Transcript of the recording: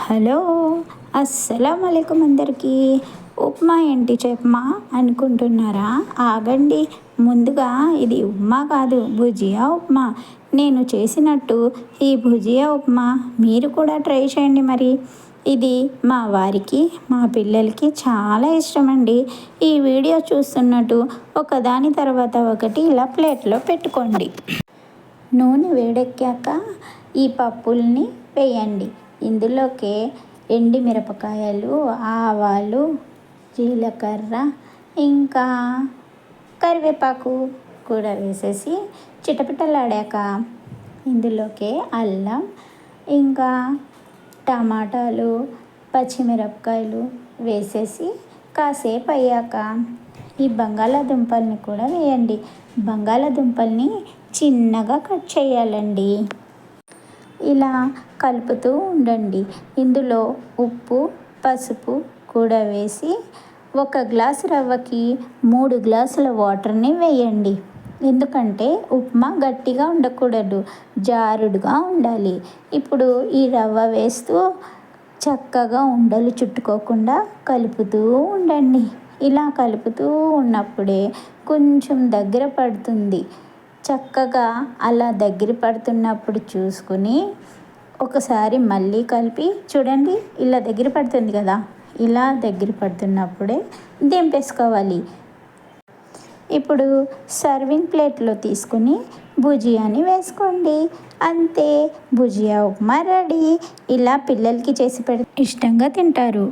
Hello అస్సలం అయికం అందరికీ. ఉప్మా ఏంటి చెప్పమా అనుకుంటున్నారా? ఆగండి ముందుగా ఇది ఉప్మా కాదు భుజియా ఉప్మా. నేను చేసినట్టు ఈ భుజియా ఉప్మా మీరు కూడా ట్రై చేయండి మరి. ఇది మా వారికి మా పిల్లలకి చాలా ఇష్టమండి. ఈ వీడియో చూస్తున్నట్టు ఒకదాని తర్వాత ఒకటి ఇలా ప్లేట్లో పెట్టుకోండి. నూనె వేడెక్కాక ఈ పప్పుల్ని వేయండి. ఇందులోకి ఎండి మిరపకాయలు ఆవాలు జీలకర్ర ఇంకా కరివేపాకు కూడా వేసేసి చిటపిటలాడాక ఇందులోకి అల్లం ఇంకా టమాటాలు పచ్చిమిరపకాయలు వేసేసి కాసేపు అయ్యాక ఈ బంగాళాదుంపల్ని కూడా వేయండి. బంగాళాదుంపల్ని చిన్నగా కట్ చేయాలండి. ఇలా కలుపుతూ ఉండండి. ఇందులో ఉప్పు పసుపు కూడా వేసి ఒక గ్లాసు రవ్వకి మూడు గ్లాసుల వాటర్ని వేయండి. ఎందుకంటే ఉప్మా గట్టిగా ఉండకూడదు జారుడుగా ఉండాలి. ఇప్పుడు ఈ రవ్వ వేస్తూ చక్కగా ఉండలు చుట్టుకోకుండా కలుపుతూ ఉండండి. ఇలా కలుపుతూ ఉన్నప్పుడే కొంచెం దగ్గర పడుతుంది. చక్కగా అలా దగ్గర పడుతున్నప్పుడు చూసుకుని ఒకసారి మళ్ళీ కలిపి చూడండి ఇలా దగ్గర పడుతుంది కదా ఇలా దగ్గర పడుతున్నప్పుడే దింపేసుకోవాలి. ఇప్పుడు సర్వింగ్ ప్లేట్లో తీసుకుని భుజియాని వేసుకోండి. అంతే భుజియా ఉప్మా రెడీ. ఇలా పిల్లలకి చేసి పెడితే ఇష్టంగా తింటారు.